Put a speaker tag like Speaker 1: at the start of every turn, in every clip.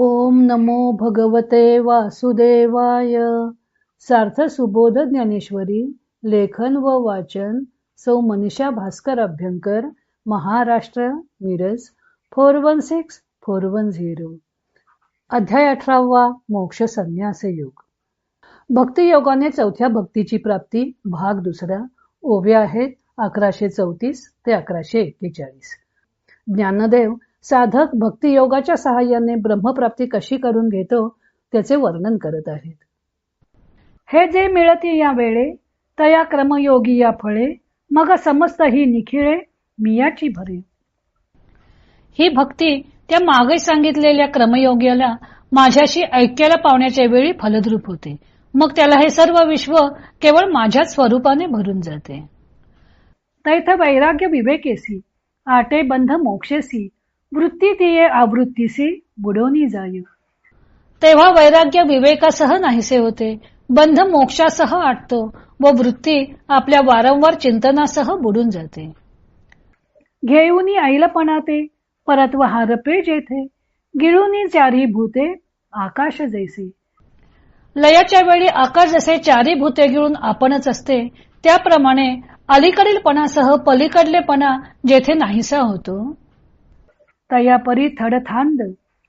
Speaker 1: ओम नमो भगवते वासुदेवाय. सार्थ सुबोध ज्ञानेश्वरी लेखन व वाचन सौ Manisha Bhaskar Abhyankar Maharashtra Miraj four one six four one zero. अध्याय अठरावा मोक्ष संन्यास योग. भक्तियोगाने चौथ्या भक्तीची प्राप्ती भाग दुसरा ओव्या आहेत अकराशे चौतीस ते अकराशे एक्केचाळीस. ज्ञानदेव साधक भक्ती योगाच्या सहाय्याने ब्रह्मप्राप्ती कशी करून घेतो त्याचे वर्णन करत आहेत. हे जे मिळती या वेळे तया क्रमयोगी या फळे मग समस्त ही निखिळे मियाची भरे. ही भक्ती त्या मागे सांगितलेल्या क्रमयोग्याला माझ्याशी ऐक्याला पावण्याच्या वेळी फलद्रूप होते. मग त्याला हे सर्व विश्व केवळ माझ्याच स्वरूपाने भरून जाते. तैथ वैराग्य विवेकेसी आटे बंध मोक्षेसी वृत्ती तिये आवृत्तीसी बुडवणी जाय. तेव्हा वैराग्य विवेकासह नाहीसे होते. बंध मोक्षासह आटतो व वृत्ती आपल्या वारंवार चिंतनासह बुडून जाते. घेऊनी ऐलपणाते परत्व हारपे जेथे गिळूनी चारी भूते आकाश जैसे. लयाच्या वेळी आकाश जसे चारी भूते गिळून आपणच असते त्याप्रमाणे अलीकडीलपणासह पलीकडलेपणा जेथे नाहीसा होतो. तयापरी थडथांद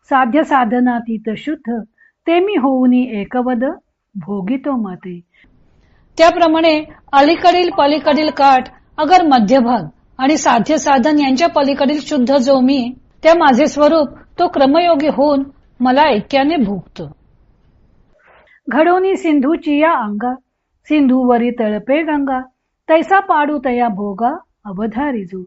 Speaker 1: साध्य साधनातीत शुद्ध. ते मी होऊनी एकवद भोगितो माते. त्याप्रमाणे अलीकडील पलीकडील काठ अगर मध्यभाग आणि साध्य साधन यांच्या पलीकडील शुद्ध जो मी त्या माझे स्वरूप तो क्रमयोगी होऊन मला ऐक्याने भोगतो. घडोनी सिंधूची या अंगा. सिंधूवरी तळपे गंगा. तैसा पाडू तया भोगा अवधारिजू.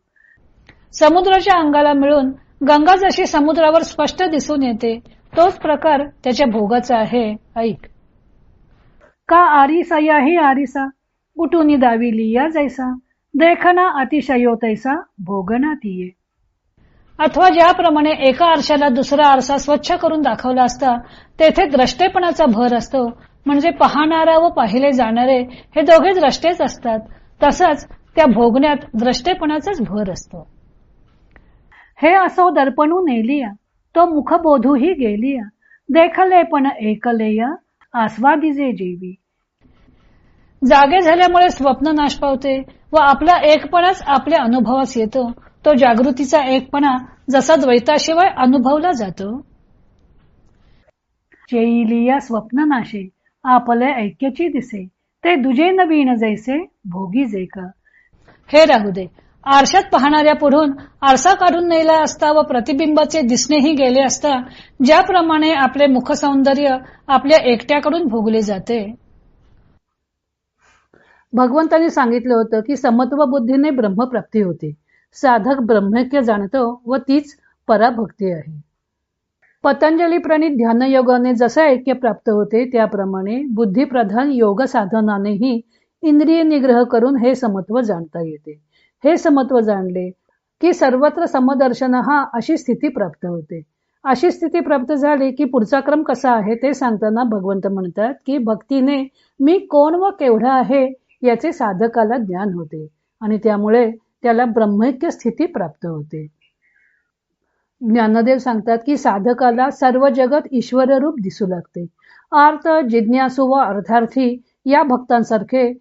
Speaker 1: समुद्राच्या अंगाला मिळून गंगा जशी समुद्रावर स्पष्ट दिसून येते तोच प्रकार त्याच्या भोगाचा आहे. ऐक. का आरिसा या ही आरिसा? उठून दावी लिया जैसा? देखना अतिशयो तैसा भोगना तिये. अथवा ज्याप्रमाणे एका आरशाला दुसरा आरसा स्वच्छ करून दाखवला असता तेथे द्रष्टेपणाचा भर असतो. म्हणजे पाहणारा व पाहिले जाणारे हे दोघे द्रष्टेच असतात. तसंच त्या भोगण्यात द्रष्टेपणाचाच भर असतो. हे असो दर्पणू नेलिया तो मुखबोधूही गेलिया. देखले पण एकलेय आस्वादिजे जेवी. जागे झाल्यामुळे स्वप्न नाश पावते व आपला एकपणाच आपल्या अनुभवास येतो. तो जागृतीचा एकपणा जसा द्वैताशिवाय अनुभवला जातो. चेईलिया स्वप्न नाशे आपले ऐक्याची दिसे. ते दुजे नवीन जैसे भोगी जे का. हे राहू दे. आरशात पाहणाऱ्या पुढून आरसा काढून नेला असता व प्रतिबिंबाचे दिसणेही गेले असता ज्याप्रमाणे आपले मुख सौंदर्य आपल्या एकट्याकडून भोगले जाते. भगवंतांनी सांगितलं होतं की समत्व बुद्धीने ब्रह्मप्राप्ती होते. साधक ब्रह्मक्य जाणतो व तीच पराभक्ती आहे. पतंजली प्रणित ध्यानयोगाने जसे ऐक्य प्राप्त होते त्याप्रमाणे बुद्धिप्रधान योग साधनानेही इंद्रिय निग्रह करून हे समत्व जाणता येते. हे समत्व जाणले की सर्वत्र समदर्शन हा अशी स्थिती प्राप्त होते. अशी स्थिती प्राप्त झाली की पुढचा क्रम कसा आहे ते सांगताना भगवंत म्हणतात की भक्तीने मी कोण व केवढा आहे याचे साधकाला ज्ञान होते आणि त्यामुळे त्याला ब्रह्मैक्य स्थिती प्राप्त होते. ज्ञानदेव सांगतात की साधकाला सर्व जगत ईश्वर रूप दिसू लागते. आर्थ जिज्ञासू व अर्थार्थी या भक्तांसारखे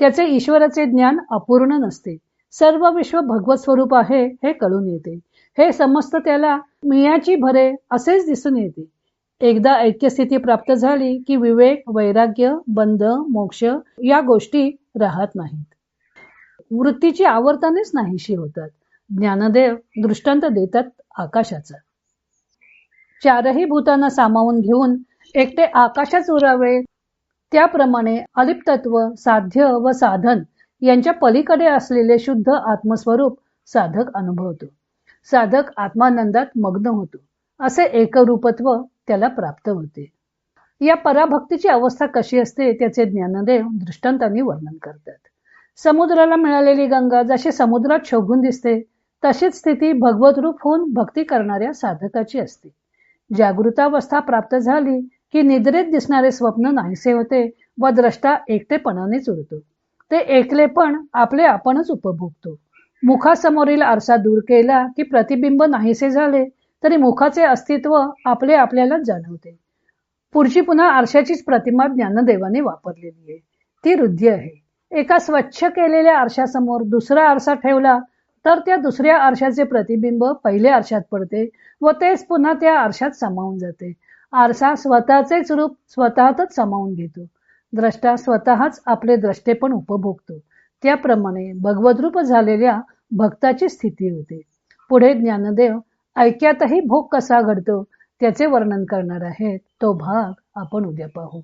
Speaker 1: त्याचे ईश्वराचे ज्ञान अपूर्ण नसते. सर्व विश्व भगवत स्वरूप आहे हे कळून येते. हे समस्त त्याला मियाची भरे असेच दिसून येते. एकदा ऐक्यस्थिती प्राप्त झाली की विवेक वैराग्य बंध मोक्ष या गोष्टी राहत नाहीत. वृत्तीची आवर्तनेच नाहीशी होतात. ज्ञानदेव दृष्टांत देतात आकाशाचा. चारही भूतांना सामावून घेऊन एकटे आकाशाच उरावे त्याप्रमाणे अलिप्तत्व साध्य व साधन यांच्या पलीकडे असलेले शुद्ध आत्मस्वरूप साधक अनुभवतो. साधक आत्मानंदात मग्न होतो. असे एकरूपत्व त्याला प्राप्त होते. या पराभक्तीची अवस्था कशी असते त्याचे ज्ञानदेव दृष्टांतांनी वर्णन करतात. समुद्राला मिळालेली गंगा जशी समुद्रात शोभून दिसते तशीच स्थिती भगवतरूप होऊन भक्ती करणाऱ्या साधकाची असते. जागृतावस्था प्राप्त झाली की निद्रेत दिसणारे स्वप्न नाहीसे होते व द्रष्टा एकटेपणानेच उरतो. ते एकले पण आपले आपणच उपभोगतो. मुखासमोरील आरसा दूर केला की प्रतिबिंब नाहीसे झाले तरी मुखाचे अस्तित्व आपले आपल्यालाच जाणवते. पुढची पुन्हा आरशाचीच प्रतिमा ज्ञानदेवाने वापरलेली आहे. ती रुद्धी आहे. एका स्वच्छ केलेल्या आरशासमोर दुसरा आरसा ठेवला तर त्या दुसऱ्या आरशाचे प्रतिबिंब पहिल्या आरशात पडते व तेच पुन्हा त्या आरशात सामावून जाते. आरसा स्वतःचेच रूप स्वतःतच सामावून घेतो. द्रष्टा स्वतःच आपले द्रष्टेपण उपभोगतो. त्याप्रमाणे भगवद्रूप झालेल्या भक्ताची स्थिती होते. पुढे ज्ञानदेव ऐक्यातही भोग कसा घडतो? त्याचे वर्णन करणार आहेत. तो भाग आपण उद्या पाहू.